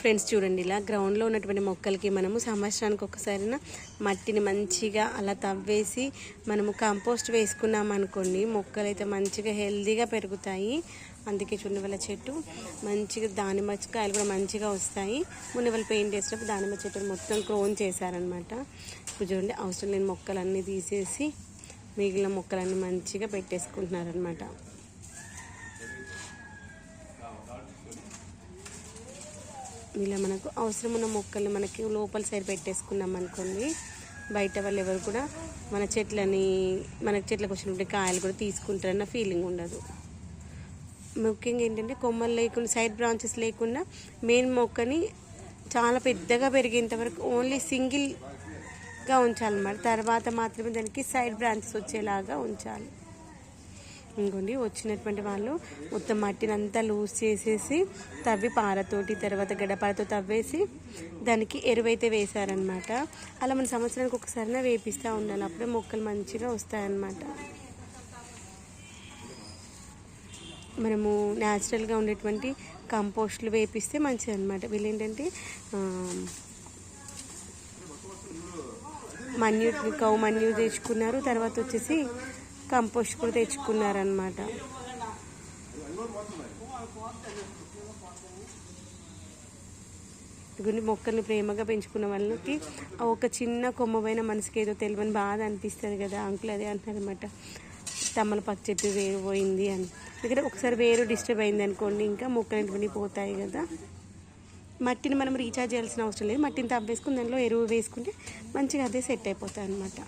Friends చూడండి ఇలా గ్రౌండ్లో ఉన్నటువంటి మొక్కలకి మనము సంవత్సరానికి ఒకసారి మట్టిని మంచిగా అలా తవ్వేసి మనము కంపోస్ట్ వేసుకున్నాం అనుకోండి మొక్కలు అయితే మంచిగా హెల్దీగా పెరుగుతాయి. అందుకే చూడండి చెట్టు మంచిగా దానిమ్మ కాయలు కూడా మంచిగా వస్తాయి. మొన్న పెయింట్ చేసినప్పుడు దానిమ్మ చెట్టు మొత్తం క్రోన్ చేశారనమాట. ఇప్పుడు చూడండి అవసరం లేని మొక్కలన్నీ తీసేసి మిగిలిన మొక్కలన్నీ మంచిగా పెట్టేసుకుంటున్నారనమాట. ఇలా మనకు అవసరం ఉన్న మొక్కల్ని మనకి లోపల సైడ్ పెట్టేసుకున్నాం అనుకోండి బయట వాళ్ళు ఎవరు కూడా మన చెట్లని మన చెట్లకు వచ్చినప్పుడు కాయలు కూడా తీసుకుంటారన్న ఫీలింగ్ ఉండదు. ముఖ్యంగా ఏంటంటే కొమ్మలు లేకుండా సైడ్ బ్రాంచెస్ లేకుండా మెయిన్ మొక్కని చాలా పెద్దగా పెరిగేంత వరకు ఓన్లీ సింగిల్గా ఉంచాలన్నమాట. తర్వాత మాత్రమే దానికి సైడ్ బ్రాంచెస్ వచ్చేలాగా ఉంచాలి. ఇంకోండి వచ్చినటువంటి వాళ్ళు మొత్తం మట్టిని అంతా లూజ్ చేసేసి తవ్వి పారతోటి తర్వాత గడపారతో తవ్వేసి దానికి ఎరువైతే వేశారనమాట అలా మన సంవత్సరానికి ఒకసారి వేపిస్తూ ఉండాలి. అప్పుడే మొక్కలు మంచిగా వస్తాయన్నమాట. మనము న్యాచురల్గా ఉండేటువంటి కంపోస్ట్లు వేపిస్తే మంచిది అనమాట వీళ్ళు ఏంటంటే మన్యూ కౌ మన్యూ తెచ్చుకున్నారు. తర్వాత వచ్చేసి కంపోస్ట్ కూడా తెచ్చుకున్నారనమాట కొన్ని మొక్కల్ని ప్రేమగా పెంచుకున్న వాళ్ళకి ఒక చిన్న కొమ్మ పైన మనసుకి ఏదో తెలియని బాధ అనిపిస్తుంది కదా అంకుల్ అదే అంటున్నారనమాట తమలపాకు చెట్టు వేరు పోయింది అని. ఎందుకంటే ఒకసారి వేరు డిస్టర్బ్ అయింది అనుకోండి ఇంకా మొక్కలు పోతాయి కదా. మట్టిని మనం రీఛార్జ్ చేయాల్సిన అవసరం లేదు. మట్టిని తవ్వేసుకుని దానిలో ఎరువు వేసుకుంటే మంచిగా అదే సెట్ అయిపోతాయి అనమాట